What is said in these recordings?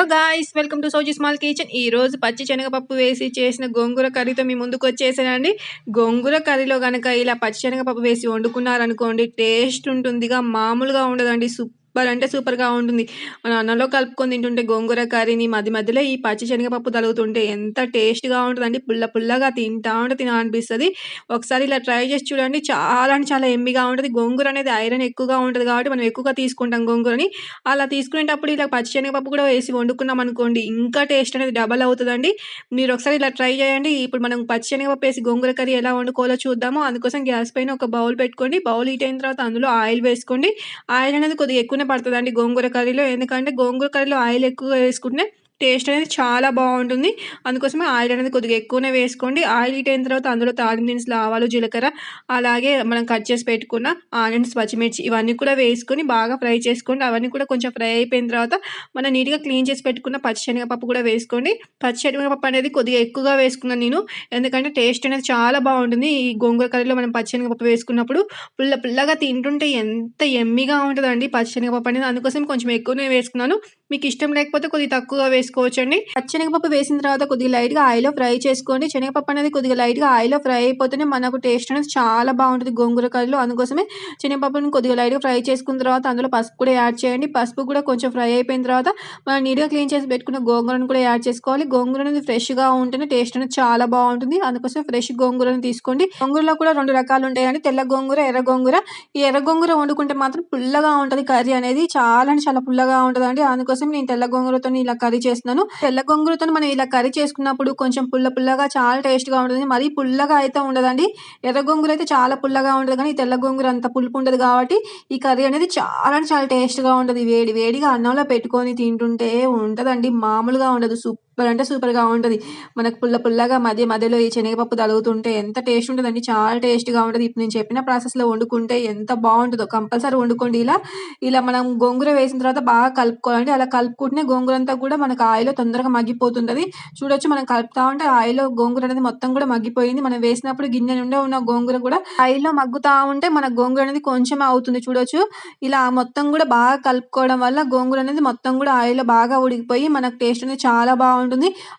Hello guys welcome to Soji small kitchen ఈ రోజు పచ్చి శనగపప్పు వేసి చేసిన గోంగూర కర్రీతో మీ ముందుకు వచ్చేసానండి. గోంగూర కర్రీలో కనుక ఇలా పచ్చి శనగపప్పు వేసి వండుకున్నారనుకోండి టేస్ట్ ఉంటుందిగా మామూలుగా ఉండదండి సూపర్ అంటే సూపర్గా ఉంటుంది. మన అన్నంలో కలుపుకొని తింటుంటే గోంగూర కర్రీని మధ్య మధ్యలో ఈ పచ్చి శనగపప్పు తలుగుతుంటే ఎంత టేస్ట్గా ఉంటుందండి. పుల్ల పుల్లగా తింటా ఉంటే తిన అనిపిస్తుంది. ఒకసారి ఇలా ట్రై చేసి చూడండి. చాలా అంటే చాలా ఎమ్మిగా ఉంటుంది. గోంగూర అనేది ఐరన్ ఎక్కువగా ఉంటుంది కాబట్టి మనం ఎక్కువగా తీసుకుంటాం గోంగూరని. అలా తీసుకునేటప్పుడు ఇలా పచ్చి శనగపప్పు కూడా వేసి వండుకున్నాం అనుకోండి ఇంకా టేస్ట్ అనేది డబల్ అవుతుందండి. మీరు ఒకసారి ఇలా ట్రై చేయండి. ఇప్పుడు మనం పచ్చి శనగపప్పు వేసి గోంగూర కర్రీ ఎలా వండుకోవాలో చూద్దాము. అందుకోసం గ్యాస్ పైన ఒక బౌల్ పెట్టుకోండి. బౌల్ హీట్ అయిన తర్వాత అందులో ఆయిల్ వేసుకోండి. ఆయిల్ అనేది కొద్దిగా ఎక్కువ పడుతుందండి గోంగూర కర్రీలో. ఎందుకంటే గోంగూర కర్రీలో ఆయిల్ ఎక్కువ వేసుకుంటే టేస్ట్ అనేది చాలా బాగుంటుంది. అందుకోసమే ఆయిల్ అనేది కొద్దిగా ఎక్కువనే వేసుకోండి. ఆయిల్ హీట్ అయిన తర్వాత అందులో తాలిం దినుసులు ఆవాలు జీలకర్ర అలాగే మనం కట్ చేసి పెట్టుకున్న ఆనియన్స్ పచ్చిమిర్చి ఇవన్నీ కూడా వేసుకొని బాగా ఫ్రై చేసుకోండి. అవన్నీ కూడా కొంచెం ఫ్రై అయిపోయిన తర్వాత మనం నీట్గా క్లీన్ చేసి పెట్టుకున్న పచ్చిశనగపప్పు కూడా వేసుకోండి. పచ్చిశనగపప్పు అనేది కొద్దిగా ఎక్కువగా వేసుకున్నాను నేను. ఎందుకంటే టేస్ట్ అనేది చాలా బాగుంటుంది. ఈ గోంగూర కర్రీలో మనం పచ్చిశనగపప్పు వేసుకున్నప్పుడు పుల్ల పుల్లగా తింటుంటే ఎంత ఎమ్మిగా ఉంటుందండి పచ్చిశనగపప్పు అనేది. అందుకోసం కొంచెం ఎక్కువనే వేసుకున్నాను. మీకు ఇష్టం లేకపోతే కొద్దిగా తక్కువగా వేసుకోవచ్చండి. పచ్చనగపప్పు వేసిన తర్వాత కొద్దిగా లైట్గా ఆయిల్లో ఫ్రై చేసుకోండి. శనగపప్పు అనేది కొద్దిగా లైట్గా ఆయిల్లో ఫ్రై అయిపోతేనే మనకు టేస్ట్ అనేది చాలా బాగుంటుంది. గోంగూర కర్రీలో అందుకోసమే శనగపప్పుని కొద్దిగా లైట్గా ఫ్రై చేసుకున్న తర్వాత అందులో పసుపు కూడా యాడ్ చేయండి. పసుపు కూడా కొంచెం ఫ్రై అయిపోయిన తర్వాత మనం నీట్గా క్లీన్ చేసి పెట్టుకున్న గోంగూరను కూడా యాడ్ చేసుకోవాలి. గోంగూర అనేది ఫ్రెష్గా ఉంటేనే టేస్ట్ అనేది చాలా బాగుంటుంది. అందుకోసం ఫ్రెష్ గోంగూరను తీసుకోండి. గోంగూరలో కూడా రెండు రకాలు ఉంటాయండి. తెల్ల గోంగూర ఎర్ర గోంగూర. ఈ ఎర్ర గోంగూర వండుకుంటే మాత్రం పుల్లగా ఉంటుంది. కర్రీ అనేది చాలా అంటే చాలా పుల్లగా ఉంటుందండి. అందుకోసం నేను తెల్ల గోంగూరతో ఇలా కర్రీ చేస్తున్నాను. తెల్ల గోంగూరతో మనం ఇలా కర్రీ చేసుకున్నప్పుడు కొంచెం పుల్ల పుల్లగా చాలా టేస్ట్గా ఉంటుంది. మరీ పుల్లగా అయితే ఉండదండి. ఎర్ర గోంగూర అయితే చాలా పుల్లగా ఉండదు కానీ తెల్ల గోంగూర అంత పులుపు ఉండదు కాబట్టి ఈ కర్రీ అనేది చాలా అంటే చాలా టేస్ట్గా ఉంటుంది. వేడి వేడిగా అన్నంలో పెట్టుకొని తింటుంటే ఉంటుందండి. మామూలుగా ఉండదు. సూపర్ అంటే సూపర్గా ఉంటుంది. మనకు పుల్ల పుల్లగా మధ్య మధ్యలో ఈ శనగపప్పు తలుగుతుంటే ఎంత టేస్ట్ ఉంటుందండి. చాలా టేస్ట్గా ఉంటుంది. ఇప్పుడు నేను చెప్పిన ప్రాసెస్లో వండుకుంటే ఎంత బాగుంటుందో కంపల్సరీ వండుకోండి. ఇలా ఇలా మనం గోంగూర వేసిన తర్వాత బాగా కలుపుకోవాలండి. అలా కలుపుకుంటేనే గోంగూర అంతా కూడా మనకు ఆయిల్లో తొందరగా మగ్గిపోతుంటుంది. చూడొచ్చు మనం కలుపుతా ఉంటే ఆయిల్లో గోంగూర అనేది మొత్తం కూడా మగ్గిపోయింది. మనం వేసినప్పుడు గిన్నె నుండే ఉన్న గోంగూర కూడా ఆయిల్లో మగ్గుతా ఉంటే మన గోంగూర అనేది కొంచెం అవుతుంది. చూడొచ్చు. ఇలా మొత్తం కూడా బాగా కలుపుకోవడం వల్ల గోంగూర అనేది మొత్తం కూడా ఆయిల్లో బాగా ఉడికిపోయి మనకు టేస్ట్ అనేది చాలా బాగుంటుంది.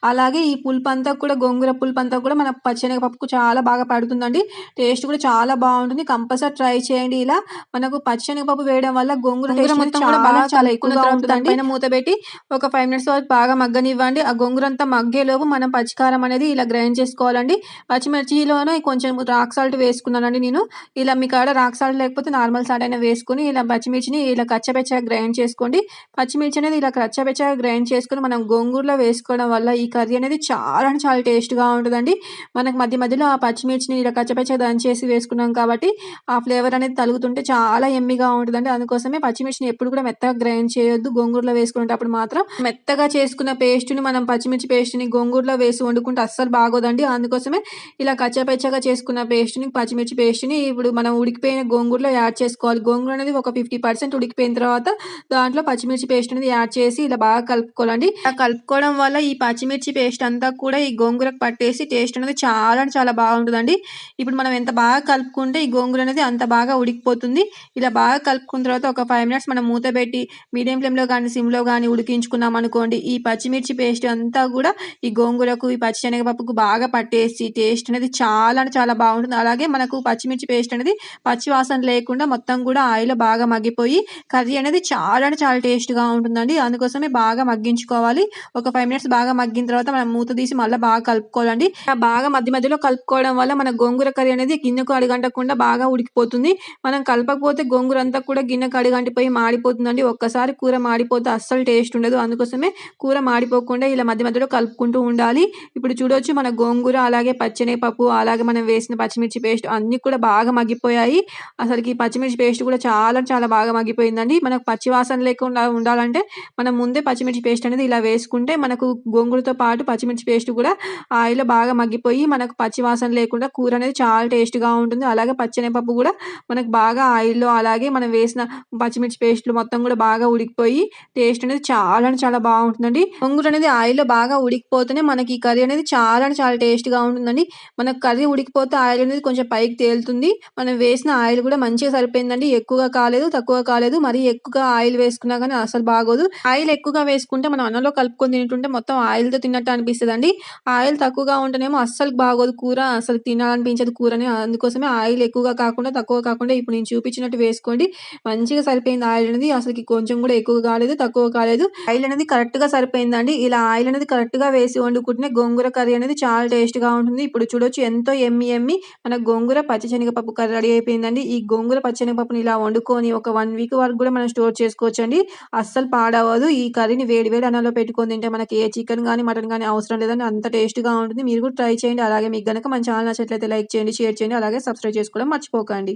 అలాగే ఈ పులుపు అంతా కూడా గోంగూర పులుపు అంతా కూడా మన పచ్చెనగపప్పుకు చాలా బాగా పడుతుందండి. టేస్ట్ కూడా చాలా బాగుంటుంది. కంపల్సరీ ట్రై చేయండి ఇలా. మనకు పచ్చెనగపప్పు వేయడం వల్ల గోంగూర మొత్తం కూడా బాగా చాలా ఎక్కువగా ఉంటుంది పైన మూత పెట్టి ఒక ఫైవ్ మినిట్స్ వరకు బాగా మగ్గనివ్వండి. ఆ గోంగూర అంతా మగ్గేలోపు మనం పచ్చికారం అనేది ఇలా గ్రైండ్ చేసుకోవాలండి. పచ్చిమిర్చిలోనే కొంచెం రాక్ సాల్ట్ వేసుకున్నానండి నేను. ఇలా మీ కాడ రాక్ సాల్ట్ లేకపోతే నార్మల్ సాల్ట్ అయినా వేసుకొని ఇలా పచ్చిమిర్చిని ఇలా కచ్చపెచ్చగా గ్రైండ్ చేసుకోండి. పచ్చిమిర్చి అనేది ఇలా కచ్చపెచ్చగా గ్రైండ్ చేసుకొని మనం గోంగూరలో వేసుకోవడం వల్ల ఈ కర్రీ అనేది చాలా అంటే చాలా టేస్ట్గా ఉంటుందండి. మనకు మధ్య మధ్యలో ఆ పచ్చిమిర్చిని ఇలా కచ్చపెచ్చగా దంచేసి వేసుకున్నాం కాబట్టి ఆ ఫ్లేవర్ అనేది తలుగుతుంటే చాలా ఎమ్మిగా ఉంటుందండి. అందుకోసమే పచ్చిమిర్చిని ఎప్పుడు కూడా మెత్తగా గ్రైండ్ చేయొద్దు. గోంగూరలో వేసుకునేటప్పుడు మాత్రం మెత్తగా చేసుకున్న పేస్ట్ని మనం పచ్చిమిర్చి పేస్ట్ని గోంగూరలో వేసి వండుకుంటే అస్సలు బాగోదండి. అందుకోసమే ఇలా కచ్చపచ్చగా చేసుకున్న పేస్ట్ని పచ్చిమిర్చి పేస్ట్ని ఇప్పుడు మనం ఉడికిపోయిన గోంగూరలో యాడ్ చేసుకోవాలి. గోంగూర అనేది ఒక ఫిఫ్టీ పర్సెంట్ ఉడికిపోయిన తర్వాత దాంట్లో పచ్చిమిర్చి పేస్ట్ అనేది యాడ్ చేసి ఇలా బాగా కలుపుకోవాలండి. ఇలా కలుపుకోవడం వల్ల ఈ ఈ పచ్చిమిర్చి పేస్ట్ అంతా కూడా ఈ గోంగూరకు పట్టేసి టేస్ట్ అనేది చాలా అంటే చాలా బాగుంటుందండి. ఇప్పుడు మనం ఎంత బాగా కలుపుకుంటే ఈ గోంగూర అనేది అంత బాగా ఉడికిపోతుంది. ఇలా బాగా కలుపుకున్న తర్వాత ఒక ఫైవ్ మినిట్స్ మనం మూత పెట్టి మీడియం ఫ్లేమ్లో కానీ సిమ్లో కానీ ఉడికించుకున్నాం అనుకోండి ఈ పచ్చిమిర్చి పేస్ట్ అంతా కూడా ఈ గోంగూరకు ఈ పచ్చి శనగపప్పుకు బాగా పట్టేసి టేస్ట్ అనేది చాలా అంటే చాలా బాగుంటుంది. అలాగే మనకు పచ్చిమిర్చి పేస్ట్ అనేది పచ్చివాసన లేకుండా మొత్తం కూడా ఆయిల్ బాగా మగ్గిపోయి కర్రీ అనేది చాలా అంటే చాలా టేస్ట్గా ఉంటుందండి. అందుకోసమే బాగా మగ్గించుకోవాలి. ఒక ఫైవ్ మినిట్స్ బాగా మగ్గిన తర్వాత మనం మూత తీసి మళ్ళీ బాగా కలుపుకోవాలండి. బాగా మధ్య మధ్యలో కలుపుకోవడం వల్ల మన గోంగూర కర్రీ అనేది గిన్నెకు అడిగంటకుండా బాగా ఉడికిపోతుంది. మనం కలపకపోతే గోంగూర అంతా కూడా గిన్నెకు అడిగంటిపోయి మాడిపోతుందండి. ఒక్కసారి కూర మాడిపోతే అస్సలు టేస్ట్ ఉండదు. అందుకోసమే కూర మాడిపోకుండా ఇలా మధ్య మధ్యలో కలుపుకుంటూ ఉండాలి. ఇప్పుడు చూడొచ్చు మన గోంగూర అలాగే పచ్చెనగపప్పు అలాగే మనం వేసిన పచ్చిమిర్చి పేస్ట్ అన్నీ కూడా బాగా మగ్గిపోయాయి. అసలుకి పచ్చిమిర్చి పేస్ట్ కూడా చాలా చాలా బాగా మగ్గిపోయిందండి. మనకు పచ్చివాసన లేకుండా ఉండాలంటే మనం ముందే పచ్చిమిర్చి పేస్ట్ అనేది ఇలా వేసుకుంటే మనకు గోంగూరతో పాటు పచ్చిమిర్చి పేస్ట్ కూడా ఆయిల్‌లో బాగా మగ్గిపోయి మనకు పచ్చి వాసన లేకుండా కూర అనేది చాలా టేస్ట్‌గా ఉంటుంది. అలాగే పచ్చనిపప్పు కూడా మనకు బాగా ఆయిల్‌లో అలాగే మనం వేసిన పచ్చిమిర్చి పేస్ట్‌లు మొత్తం కూడా బాగా ఉడికిపోయి టేస్ట్ అనేది చాలా అంటే చాలా బాగుంటుందండి. గోంగూర అనేది ఆయిల్‌లో బాగా ఉడికిపోతేనే మనకి ఈ కర్రీ అనేది చాలా అంటే చాలా టేస్ట్‌గా ఉంటుందండి. మనకు కర్రీ ఉడికిపోతే ఆయిల్ అనేది కొంచెం పైకి తేలుతుంది. మనం వేసిన ఆయిల్ కూడా మంచిగా సరిపోయిందండి. ఎక్కువగా కాలేదు, తక్కువ కాలేదు. మరీ ఎక్కువగా ఆయిల్ వేసుకున్నా కానీ అసలు బాగోదు. ఆయిల్ ఎక్కువగా వేసుకుంటే మనం అన్నంలో కలుపుకొని తింటుంటే మొత్తం ఆయిల్‌తో తిన్నట్టు అనిపిస్తుంది అండి ఆయిల్ తక్కువగా ఉంటేనేమో అస్సలు బాగోదు కూర. అసలు తినాలనిపించదు కూరని. అందుకోసమే ఆయిల్ ఎక్కువగా కాకుండా, తక్కువ కాకుండా ఇప్పుడు నేను చూపించినట్టు వేసుకోండి. మంచిగా సరిపోయింది ఆయిల్ అనేది. అసలు కొంచెం కూడా ఎక్కువ కాలేదు, తక్కువ కాలేదు. ఆయిల్ అనేది కరెక్ట్‌గా సరిపోయిందండి. ఇలా ఆయిల్ అనేది కరెక్ట్‌గా వేసి వండుకుంటేనే గోంగూర కర్రీ అనేది చాలా టేస్ట్‌గా ఉంటుంది. ఇప్పుడు చూడొచ్చు ఎంతో ఎమ్మి ఎమ్మి మన గోంగూర పచ్చి శనగపప్పు కర్రీ రెడీ అయిపోయిందండి. ఈ గోంగూర పచ్చిశనగపప్పుని ఇలా వండుకొని ఒక వన్ వీక్ వరకు కూడా మనం స్టోర్ చేసుకోవచ్చండి. అస్సలు పాడవదు ఈ కర్రీని వేడి వేడి అన్నంలో పెట్టుకొని తింటే మనకి ఏ చికెన్ కానీ మటన్ కానీ అవసరం లేదని అంత టేస్ట్‌గా ఉంటుంది. మీరు కూడా ట్రై చేయండి. అలాగే మీకు కనుక మన ఛానల్ నచ్చినట్లయితే లైక్ చేయండి, షేర్ చేయండి. అలాగే సబ్స్క్రైబ్ చేసుకోవడం మర్చిపోకండి.